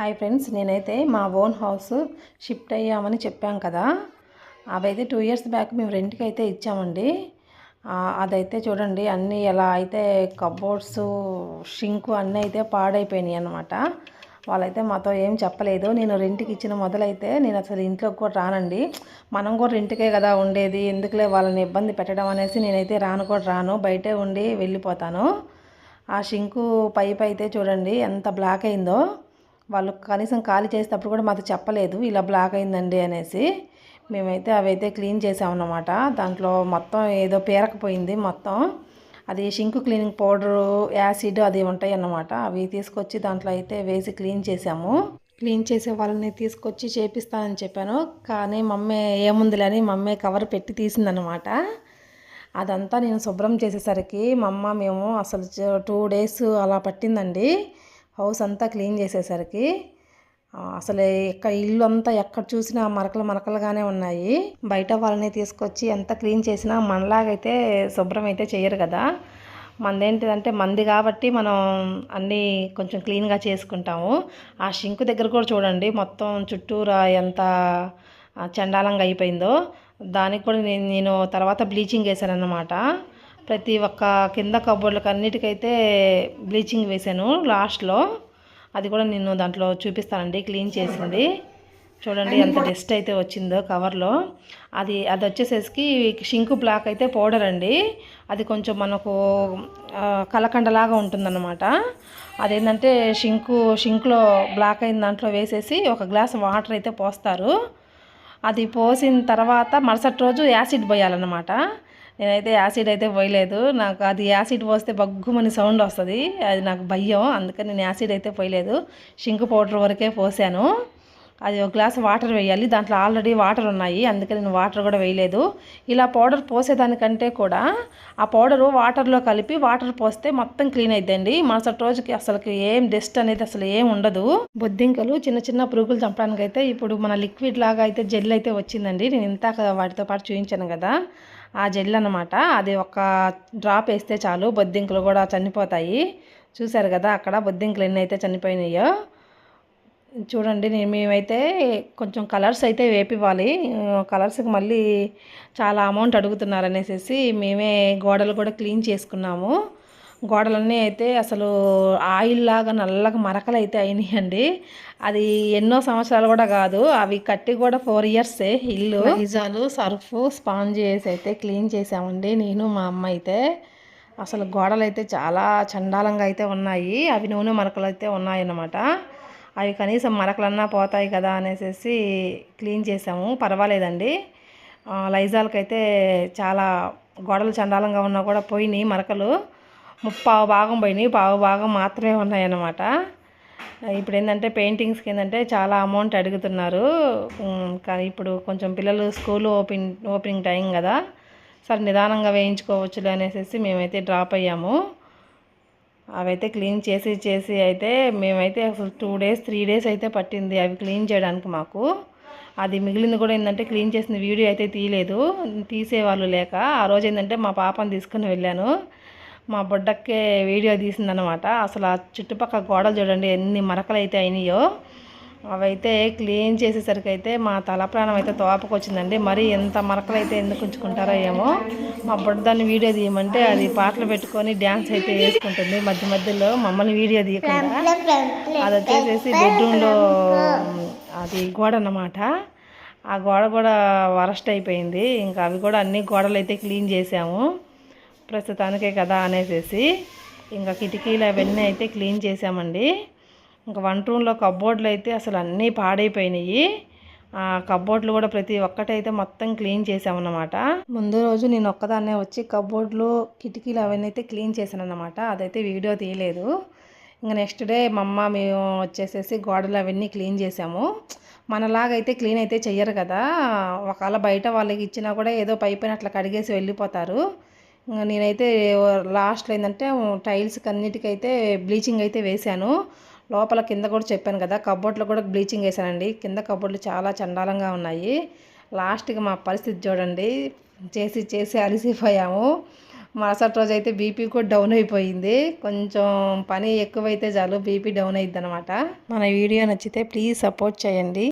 Hi friends నేనైతే మా own house shift అయ్యామని చెప్పాం కదా. అవైతే టూ ఇయర్స్ బ్యాక్ మేము రెంట్కి అయితే ఇచ్చామండి. అదైతే చూడండి అన్నీ ఎలా అయితే కబోర్డ్స్ షింక్ అన్నీ అయితే పాడైపోయినాయి అన్నమాట. వాళ్ళైతే మాతో ఏం చెప్పలేదు. నేను రెంట్కి ఇచ్చిన మొదలైతే నేను అసలు ఇంట్లోకి కూడా రానండి. మనం కూడా రెంట్కే కదా ఉండేది ఎందుకులే వాళ్ళని ఇబ్బంది పెట్టడం అనేసి నేనైతే రాను కూడా రాను బయటే ఉండి వెళ్ళిపోతాను. ఆ షింకు పైప్ అయితే చూడండి ఎంత బ్లాక్ అయిందో. వాళ్ళు కనీసం ఖాళీ చేసేటప్పుడు కూడా మాకు చెప్పలేదు ఇలా బ్లాక్ అయిందండి అనేసి. మేమైతే అవైతే క్లీన్ చేసామన్నమాట. దాంట్లో మొత్తం ఏదో పేరకపోయింది మొత్తం. అది షింక్ క్లీనింగ్ పౌడరు యాసిడ్ అది ఉంటాయి అన్నమాట అవి తీసుకొచ్చి దాంట్లో అయితే వేసి క్లీన్ చేసాము. క్లీన్ చేసే వాళ్ళని తీసుకొచ్చి చేపిస్తానని చెప్పాను. కానీ మమ్మీ ఏముందిలే అని మమ్మీ కవర్ పెట్టి తీసిందనమాట అదంతా నేను శుభ్రం చేసేసరికి మా అమ్మ మేము అసలు టూ డేస్ అలా పట్టిందండి. హౌస్ అంతా క్లీన్ చేసేసరికి అసలు ఎక్కడ ఇల్లు అంతా ఎక్కడ చూసినా మరకలు మరకలుగానే ఉన్నాయి. బయట వాళ్ళని తీసుకొచ్చి ఎంత క్లీన్ చేసినా మనలాగైతే శుభ్రం అయితే చేయరు కదా. మందేంటిదంటే మంది కాబట్టి మనం అన్నీ కొంచెం క్లీన్గా చేసుకుంటాము. ఆ షింక్ దగ్గర కూడా చూడండి మొత్తం చుట్టూరా ఎంత చండాలంగా అయిపోయిందో. దానికి కూడా నేను నేను తర్వాత బ్లీచింగ్ వేసానన్నమాట. ప్రతి ఒక్క కింద కబోర్డ్లకు అన్నిటికైతే బ్లీచింగ్ వేసాను లాస్ట్లో. అది కూడా నేను దాంట్లో చూపిస్తానండి క్లీన్ చేసింది. చూడండి ఎంత డస్ట్ అయితే వచ్చిందో కవర్లో. అది అది వచ్చేసేసి షింకు బ్లాక్ అయితే పౌడర్ అండి. అది కొంచెం మనకు కలకండలాగా ఉంటుందన్నమాట. అదేంటంటే షింకు షింక్లో బ్లాక్ అయిన దాంట్లో వేసేసి ఒక గ్లాస్ వాటర్ అయితే పోస్తారు. అది పోసిన తర్వాత మరుసటి రోజు యాసిడ్ పోయాలన్నమాట. నేనైతే యాసిడ్ అయితే పోయలేదు. నాకు అది యాసిడ్ పోస్తే బగ్గుమని సౌండ్ వస్తుంది. అది నాకు భయం. అందుకని నేను యాసిడ్ అయితే పోయలేదు. షింక్ పౌడర్ వరకే పోసాను. అది ఒక గ్లాస్ వాటర్ వేయాలి. దాంట్లో ఆల్రెడీ వాటర్ ఉన్నాయి. అందుకే నేను వాటర్ కూడా వేయలేదు. ఇలా పౌడర్ పోసేదానికంటే కూడా ఆ పౌడరు వాటర్లో కలిపి వాటర్ పోస్తే మొత్తం క్లీన్ అయిద్దండి. మరుసటి రోజుకి అసలుకి ఏం డస్ట్ అనేది అసలు ఏం ఉండదు. బొద్దింకలు చిన్న చిన్న పురుగులు చంపడానికి అయితే ఇప్పుడు మన లిక్విడ్ లాగా అయితే జెల్ అయితే వచ్చిందండి. నేను ఇంతాక వాటితో పాటు చూపించాను కదా. ఆ జెల్ అనమాట అది ఒక డ్రాప్ వేస్తే చాలు. బొద్దింకలు కూడా చనిపోతాయి. చూశారు కదా అక్కడ బొద్దింకలు ఎన్ని అయితే చనిపోయినాయో. చూడండి నేను మేమైతే కొంచెం కలర్స్ అయితే వేపివ్వాలి. కలర్స్కి మళ్ళీ చాలా అమౌంట్ అడుగుతున్నారు అనేసి మేమే గోడలు కూడా క్లీన్ చేసుకున్నాము. గోడలన్నీ అయితే అసలు ఆయిల్ లాగా నల్లగా మరకలు అయితే అయినాయండి. అది ఎన్నో సంవత్సరాలు కూడా కాదు అవి కట్టి కూడా ఫోర్ ఇయర్సే ఇల్లు. నిజాలు సర్ఫ్ స్పాంజ్ చేసి అయితే క్లీన్ చేసామండి నేను మా అమ్మ అయితే. అసలు గోడలు అయితే చాలా చండాలంగా అయితే ఉన్నాయి. అవి నూనె మరకలు అయితే ఉన్నాయన్నమాట. అవి కనీసం మరకలన్నా పోతాయి కదా అనేసి క్లీన్ చేసాము. పర్వాలేదండి. లైజాల్కి అయితే చాలా గోడలు చండాలంగా ఉన్నా కూడా పోయినాయి మరకలు. ముప్పావు భాగం పోయినాయి. పావు భాగం మాత్రమే ఉన్నాయన్నమాట. ఇప్పుడు ఏంటంటే పెయింటింగ్స్కి ఏంటంటే చాలా అమౌంట్ అడుగుతున్నారు. కానీ ఇప్పుడు కొంచెం పిల్లలు స్కూల్ ఓపెన్ ఓపెనింగ్ టైం కదా. సరే నిదానంగా వేయించుకోవచ్చులే అనేసి మేమైతే డ్రాప్ అయ్యాము. అవైతే క్లీన్ చేసి చేసి అయితే మేమైతే అసలు టూ డేస్ త్రీ డేస్ అయితే పట్టింది అవి క్లీన్ చేయడానికి మాకు. అది మిగిలింది కూడా ఏంటంటే క్లీన్ చేసిన వీడియో అయితే తీయలేదు. తీసేవాళ్ళు లేక ఆ రోజు ఏంటంటే మా పాపని తీసుకుని వెళ్ళాను. మా బొడ్డక్కే వీడియో తీసిందనమాట అసలు ఆ చుట్టుపక్కల గోడలు చూడండి ఎన్ని మరకలు అయితే అయినాయో. అవైతే క్లీన్ చేసేసరికి అయితే మా తల ప్రాణం అయితే తోపకొచ్చిందండి. మరి ఎంత మరకలు అయితే ఎందుకు ఉంచుకుంటారో ఏమో. మా బొడ్డదాన్ని వీడియో తీయమంటే అది పాటలు పెట్టుకొని డ్యాన్స్ అయితే వేసుకుంటుంది. మధ్య మధ్యలో మమ్మల్ని వీడియో తీయకుండా అది వచ్చేసేసి బెడ్రూమ్లో అది గోడ అన్నమాట. ఆ గోడ కూడా వరస్ట్ అయిపోయింది. ఇంకా అవి కూడా అన్ని గోడలు అయితే క్లీన్ చేసాము. ప్రస్తుతానికే కదా అనేసి ఇంకా కిటికీలు అవన్నీ అయితే క్లీన్ చేసామండి. ఇంకా వంట రూమ్లో కబ్బోర్డ్లు అయితే అసలు అన్నీ పాడైపోయినాయి. ఆ కబ్బోర్డ్లు కూడా ప్రతి ఒక్కటైతే మొత్తం క్లీన్ చేసామన్నమాట. ముందు రోజు నేను ఒక్కదాన్నే వచ్చి కబ్బోర్డ్లు కిటికీలు అవన్నీ అయితే క్లీన్ చేశాను అనమాట అదైతే వీడియో తీయలేదు. ఇంకా నెక్స్ట్ డే మా అమ్మ మేము వచ్చేసేసి గోడలు అవన్నీ క్లీన్ చేసాము. మనలాగైతే క్లీన్ అయితే చెయ్యరు కదా. ఒకవేళ బయట వాళ్ళకి ఇచ్చినా కూడా ఏదో పైపైన అట్లా కడిగేసి వెళ్ళిపోతారు. ఇంకా నేనైతే లాస్ట్లో ఏంటంటే టైల్స్కి అన్నిటికైతే బ్లీచింగ్ అయితే వేశాను లోపల కింద కూడా చెప్పాను కదా కబోర్డ్లో కూడా బ్లీచింగ్ వేసానండి కింద కబోర్డ్లు చాలా చండాలంగా ఉన్నాయి. లాస్ట్కి మా పరిస్థితి చూడండి. చేసి చేసి అలసిపోయాము. మరుసటి రోజు అయితే బీపీ కూడా డౌన్ అయిపోయింది. కొంచెం పని ఎక్కువైతే చాలు బీపీ డౌన్ అయిద్ది అనమాట మన వీడియో నచ్చితే ప్లీజ్ సపోర్ట్ చేయండి.